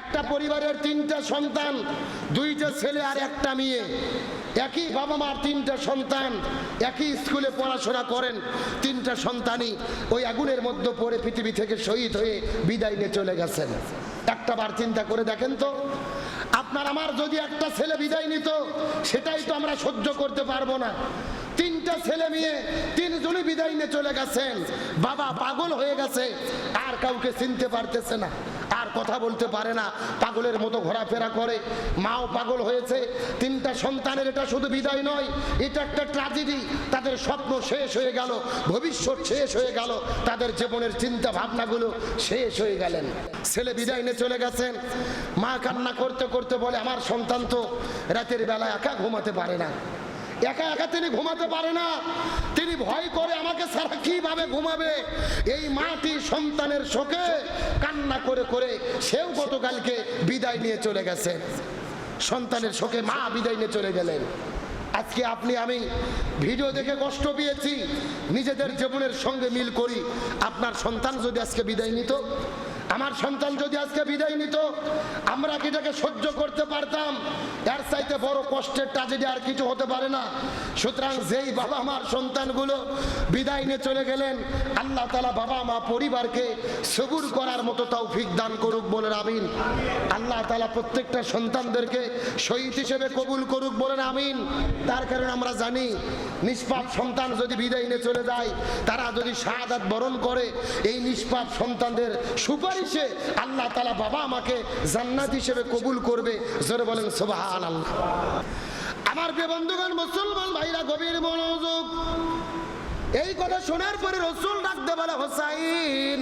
একটা পরিবারের তিনটা সন্তান, দুইটা ছেলে আর একটা মেয়ে। একই বাবা মার তিনটা সন্তান, একই স্কুলে পড়াশোনা করেন, তিনটা সন্তানই ওই আগুনের মধ্যে পড়ে পৃথিবী থেকে শহীদ হয়ে বিদায় নিয়ে চলে গেছেন। একটা বার চিন্তা করে দেখেন তো, আপনার আমার যদি একটা ছেলে বিদায় নিত, সেটাই তো আমরা সহ্য করতে পারব না। তিনটা ছেলে মেয়ে, তিনজনই বিদায় নিয়ে চলে গেছেন। বাবা পাগল হয়ে গেছে, আর কাউকে চিনতে পারতেছে না। কথা বলতে পারে না, পাগলের মতো ঘোরাফেরা করে। মাও পাগল হয়েছে, তিনটা সন্তানের এটা শুধু বিদায় নয়, এটা একটা ট্রাজেডি তাদের স্বপ্ন শেষ হয়ে গেল, ভবিষ্যৎ শেষ হয়ে গেল, তাদের জীবনের চিন্তা ভাবনাগুলো শেষ হয়ে গেলেন। ছেলে বিদায় নিয়ে চলে গেছেন, মা কান্না করতে করতে বলে, আমার সন্তান তো রাতের বেলা একা ঘুমাতে পারে না। একা একা তিনি ঘুমাতে পারে না। তিনি ভয় করে আমাকে সারা কীভাবে ঘুমাবে। এই মাটি সন্তানের শোকে কান্না করে করে সেও গতকালকে বিদায় নিয়ে চলে গেছে। সন্তানের শোকে মা বিদায় নিয়ে চলে গেলেন। আজকে আপনি, আমি ভিডিও দেখে কষ্ট পেয়েছি। নিজেদের জীবনের সঙ্গে মিল করি। আপনার সন্তান যদি আজকে বিদায় নিত আমার সন্তান যদি আজকে বিদায় নিত, আমরা কি এটাকে সহ্য করতে পারতাম? এর চাইতে বড় কষ্টের ট্রাজেডি আর কিছু হতে পারে না। সুতরাং যেই বাবা আমার সন্তানগুলো বিদায় নিয়ে চলে গেলেন, আল্লাহ তালা বাবা মা পরিবারকে সবুর করার মতো তৌফিক দান করুক বলে আমিন। আল্লাহ তালা প্রত্যেকটা সন্তানদেরকে শহীদ হিসেবে কবুল করুক বলেন আমিন। তার কারণে আমরা জানি, নিষ্পাপ সন্তান যদি বিদায় নিয়ে চলে যায়, তারা যদি শাহাদাত বরণ করে, এই নিষ্পাপ সন্তানদের সুপারিশে আল্লাহ তালা বাবা আমাকে জান্নাত হিসেবে কবুল করবে। জোরে বলেন সোবাহান আল্লাহ আমার বন্ধুগণ, মুসলমান ভাইরা, গভীর মনোযোগ। এই কথা শোনার পরে রসুল ডাকতে বলে, হোসাইন,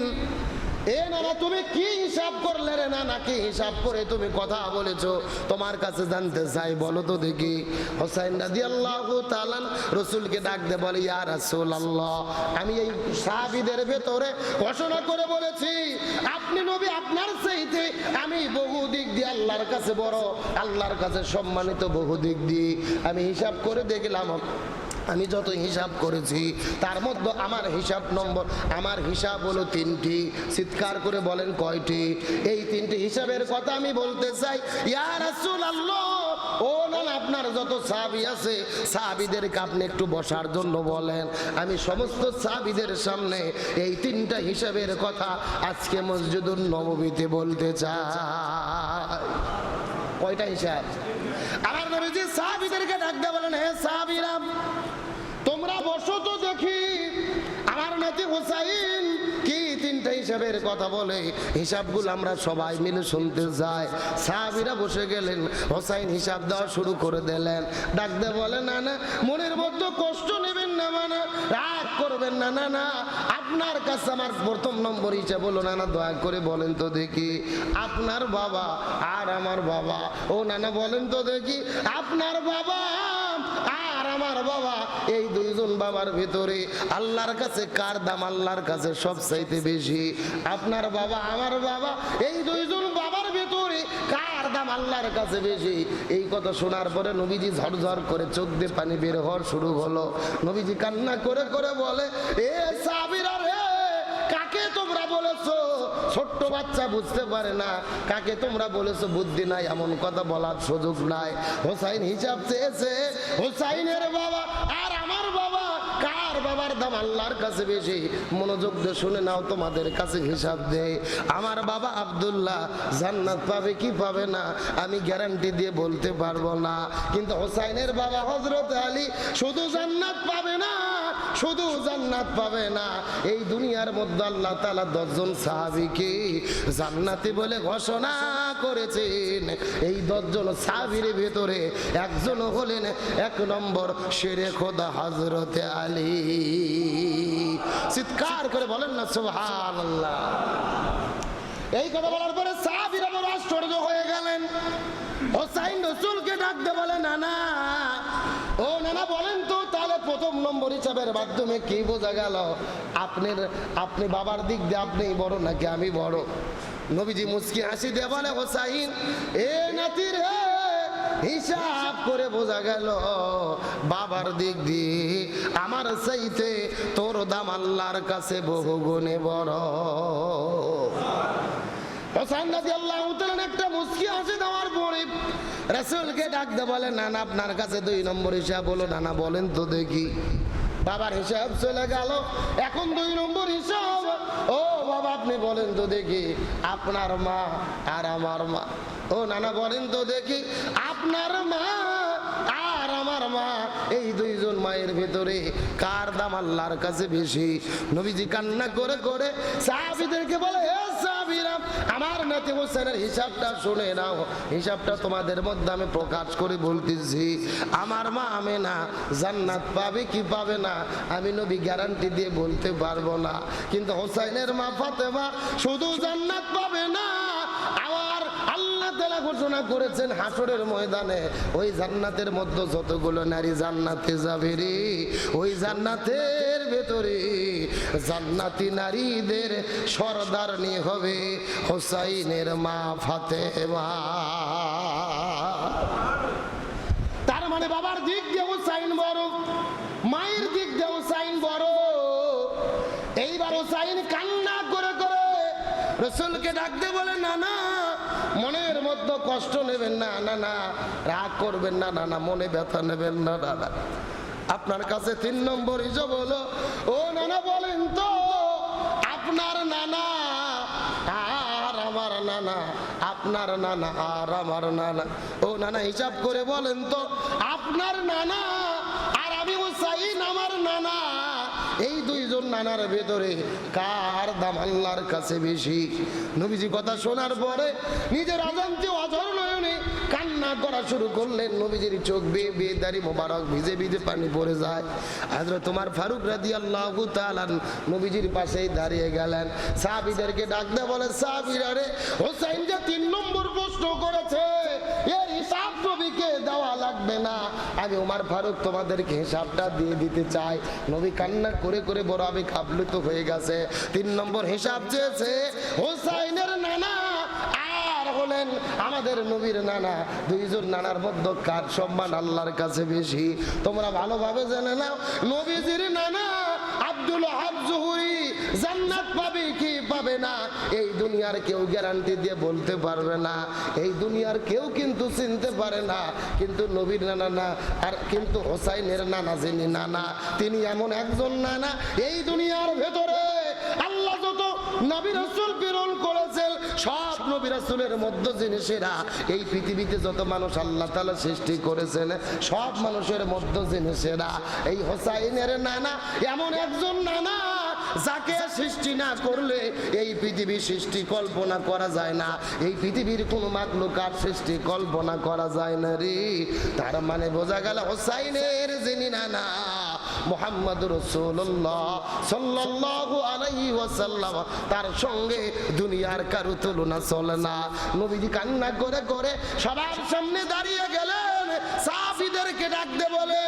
এ নানা, তুমি কি হিসাব করলে রে নানা? কি হিসাব করে তুমি কথা বলেছ? তোমার কাছে জানতে চাই, বলো তো দেখি। হোসাইন রাজি আল্লাহ তালান রসুলকে ডাকতে বলে, ইয়া রাসুল আল্লাহ আমি এই সাহাবিদের ভেতরে ঘোষণা করে বলেছি আপনি নবী, আপনার চাইতে আমি বহু দিক দিয়ে আল্লাহর কাছে বড়, আল্লাহর কাছে সম্মানিত বহু দিক দিয়ে। আমি হিসাব করে দেখলাম, আমি যত হিসাব করেছি, তার মধ্যে আমার হিসাব নম্বর, আমার হিসাব হলো তিনটি। চিৎকার করে বলেন কয়টি? এই তিনটি হিসাবের কথা আমি বলতে চাই ইয়ার আল্লাহ আপনার যত সাহাবি আছে সাহাবিদেরকে আপনি একটু বসার জন্য বলেন। আমি সমস্ত সাবিদের সামনে এই তিনটা হিসাবের কথা আজকে মসজিদুল নবমীতে বলতে চাই। কয়টা হিসাব? আমার নবীজি সাহাবিদেরকে ডাকতে বলেন, হে সাহাবিরা তোমরা বসো তো দেখি আমার নাতি হোসাইন কি তিনটা হিসাবের কথা বলে হিসাবগুলো আমরা সবাই মিলে শুনতে যাই। সাহাবিরা বসে গেলেন, হোসাইন হিসাব দেওয়া শুরু করে দিলেন। ডাকতে বলে, না না, মনের মধ্যে কষ্ট নেবেন না মানে রাগ করবেন না না না, আপনার কাছে আমার প্রথম নম্বর হিসাব বলো না না, দয়া করে বলেন তো দেখি, আপনার বাবা আর আমার বাবা। ও নানা বলেন তো দেখি, আপনার বাবা আর আমার বাবা এই দুইজন বাবার ভিতরে আল্লাহর কাছে কার দাম আল্লাহর কাছে সব চাইতে বেশি? আপনার বাবা, আমার বাবা, এই দুইজন বাবার ভিতরে কার দাম আল্লাহর কাছে বেশি? এই কথা শোনার পরে নবীজি ঝরঝর করে চোখ দিয়ে পানি বের হওয়ার শুরু হলো। নবীজি কান্না করে করে বলে, এ সাবিরা রে কাকে তোমরা বলেছ? ছোট্ট বাচ্চা বুঝতে পারে না। কাকে তোমরা বলেছ? বুদ্ধি নাই, এমন কথা বলার সুযোগ নাই। হোসাইন হিসাব চেয়েছে, হোসাইনের বাবা আর আমার বাবা, কার বাবার দাম আল্লাহর কাছে বেশি? মনোযোগ দিয়ে শুনে নাও, তোমাদের কাছে হিসাব দেয় আমার বাবা আব্দুল্লাহ, জান্নাত পাবে কি পাবে না, আমি গ্যারান্টি দিয়ে বলতে পারব না। কিন্তু হোসাইনের বাবা হজরত আলী শুধু জান্নাত পাবে না শুধু জান্নাত পাবে না। এই দুনিয়ার মধ্যে আল্লাহ তালা দশজন সাহাবিকে জান্নাতি বলে ঘোষণা করেছেন। এই দশজন সাহাবির ভেতরে একজন হলেন এক নম্বর শেরে খোদা হজরতে আলী। চিৎকার করে বলেন না সোহান এই কথা বলার পরে সাহাবিরা বড় আশ্চর্য হয়ে গেলেন। হোসাইন রসুলকে ডাকতে বলে না না ও নানা বলেন প্রথম নম্বর হিসাবের মাধ্যমে কি বোঝা গেল? আপনার, আপনি বাবার দিক দিয়ে আপনি বড় নাকি আমি বড়? নবীজি মুসকি হাসি দিয়ে বলে, হোসাইন, এ নাতি রে হিসাব করে বোঝা গেল, বাবার দিক দিয়ে আমার চাইতে তোর দাম আল্লাহর কাছে বহু গুণে বড়। হোসাইন রাজি আল্লাহ একটা ফাঁসি দেওয়ার পরে রাসূলকে ডাকতে বলে, নানা, আপনার কাছে দুই নম্বর হিসাব বলো নানা, বলেন তো দেখি। বাবার হিসাব চলে গেল। এখন দুই নম্বর হিসাব। ও বাবা, আপনি বলেন তো দেখি। আপনার মা আর আমার মা। ও, নানা, বলেন তো দেখি। আপনার মা আমার মা, এই দুইজন মায়ের ভেতরে কার দাম আল্লাহর কাছে বেশি? নবীজি কান্না করে করে সাহাবীদেরকে বলে আমার নাতি হোসেনের হিসাবটা শুনে নাও। হিসাবটা তোমাদের মধ্যে আমি প্রকাশ করে বলতেছি। আমার মা আমি না কি পাবে না, আমি নবী গ্যারান্টি দিয়ে বলতে পারব না। কিন্তু হোসাইনের মা ফাতেমা শুধু জান্নাত পাবে না করেছেন হাসরের ময়দানে, ওই জান্নাতের মধ্যে যতগুলো নারী জান্নাতে যাবে রে, ওই জান্নাতের ভেতরে জান্নাতি নারীদের সর্দারনি হবে হোসাইনের মা ফাতেমা। তার মানে বাবার দিক দিয়ে হুসাইন বড়, মায়ের দিক দিয়ে হুসাইন বড়। এইবার হুসাইন কান্না করে করে রসুলকে ডাকতে বলে না না মনের মধ্যে কষ্ট নেবেন না না না, রাগ করবেন না না না, মনে ব্যথা নেবেন না না আপনার কাছে তিন নম্বর হিসাব হলো, ও নানা বলেন তো, আপনার নানা আর আমার নানা, আপনার নানা আর আমার নানা। ও নানা, হিসাব করে বলেন তো, আপনার নানা আর আমি হুসাইন, আমার নানা। এই দুইজন নানার ভেতরে কার দাম আল্লাহর কাছে বেশি? নবীজি কথা শোনার পরে নিজের অজান্তে অঝর নয়নে কান্না করা শুরু করলেন। নবীজির চোখ বেয়ে বেয়ে দাড়ি মোবারক ভিজে ভিজে পানি পড়ে যায়। আজরে তোমার ফারুক রাদি আল্লাহ নবীজির পাশেই দাঁড়িয়ে গেলেন। সাহাবিদেরকে ডাকতে বলে, সাহাবিরা রে, হোসাইন যে তিন নম্বর প্রশ্ন করেছে, এর হিসাব নবীকে দেওয়া লাগবে না? আমি উমার ফারুক তোমাদেরকে হিসাবটা দিয়ে দিতে চাই। নবী কান্না করে করে বড় আমি খাবলুত হয়ে গেছে। তিন নম্বর হিসাব চেয়েছে, হোসাইনের নানা নানা। আব্দুল হাব জহুরি জান্নাত পাবে কি পাবে না? এই দুনিয়ার কেউ গ্যারান্টি দিয়ে বলতে পারবে না। এই দুনিয়ার কেউ কিন্তু চিনতে পারে না। কিন্তু নবীর নানা না, আর কিন্তু হোসাইনের নানা যিনি নানা, তিনি এমন একজন নানা। এই দুনিয়ার ভেতরে আল্লাহ যত নবী রাসূল প্রেরণ করেছেন, সব নবী রাসূলের মধ্য জিনিসেরা এই পৃথিবীতে যত মানুষ আল্লাহ তাআলা সৃষ্টি করেছেন, সব মানুষের মধ্য জিনিসেরা এই হোসাইনের নানা এমন একজন নানা। যাকে সৃষ্টি না করলে এই পৃথিবী সৃষ্টি কল্পনা করা যায় না। এই পৃথিবীর কোন মাকলুকার সৃষ্টি কল্পনা করা যায় না রে। তার মানে বোঝা গেল হোসাইনের যিনি আলাইহি ওয়াসাল্লাম, তার সঙ্গে দুনিয়ার কারও তুলনা চলে না। নবীজি কান্না করে করে সবার সামনে দাঁড়িয়ে গেলেন। সাহাবীদেরকে ডাকতে বলে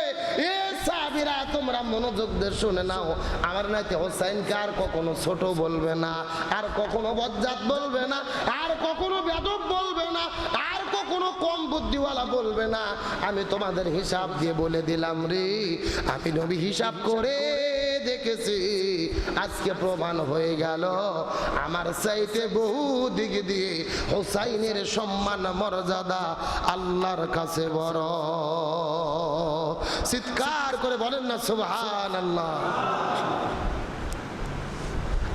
মনোযোগ দিয়ে শুনে নাও। আমার নাইতে হোসাইনকে আর কখনো ছোট বলবে না, আর কখনো বজ্জাত বলবে না, আর কখনো বেদব বলবে না, আর কখনো কম বুদ্ধিওয়ালা বলবে না। আমি তোমাদের হিসাব দিয়ে বলে দিলাম রে, আমি নবী হিসাব করে দেখেছি। আজকে প্রমাণ হয়ে গেল। আমার চাইতে বহু দিক দিয়ে হোসাইনের সম্মান, মর্যাদা আল্লাহর কাছে বড়। চিৎকার করে বলেন না সুবহান আল্লাহ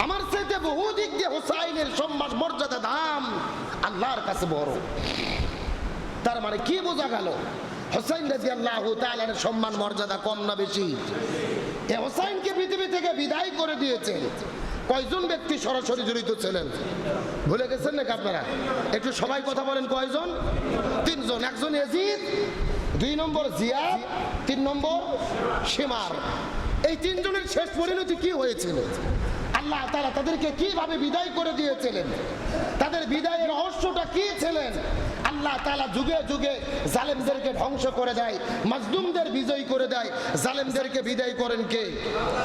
আমার চাইতে বহু দিক দিয়ে হোসাইনের সম্মান, মর্যাদা, দাম আল্লাহর কাছে বড়। তার মানে কি বোঝা গেল? হোসাইন রাজি আল্লাহ সম্মান, মর্যাদা কম না বেশি? হোসাইনকে থেকে বিদায় করে দিয়েছেন কয়জন ব্যক্তি সরাসরি জড়িত ছিলেন? ভুলে গেছেন নাকি আপনারা? একটু সবাই কথা বলেন, কয়জন? তিনজন। একজন এজিদ, দুই নম্বর জিয়াদ, তিন নম্বর সীমার এই তিনজনের শেষ পরিণতি কি হয়েছিল? আল্লাহ তারা তাদেরকে কীভাবে বিদায় করে দিয়েছিলেন? তাদের বিদায়ের রহস্যটা কি ছিলেন? আল্লাহ তালা যুগে যুগে জালেমদেরকে ধ্বংস করে দেয়, মাজলুমদের বিজয় করে দেয়। জালেমদেরকে বিদায় করেন কে?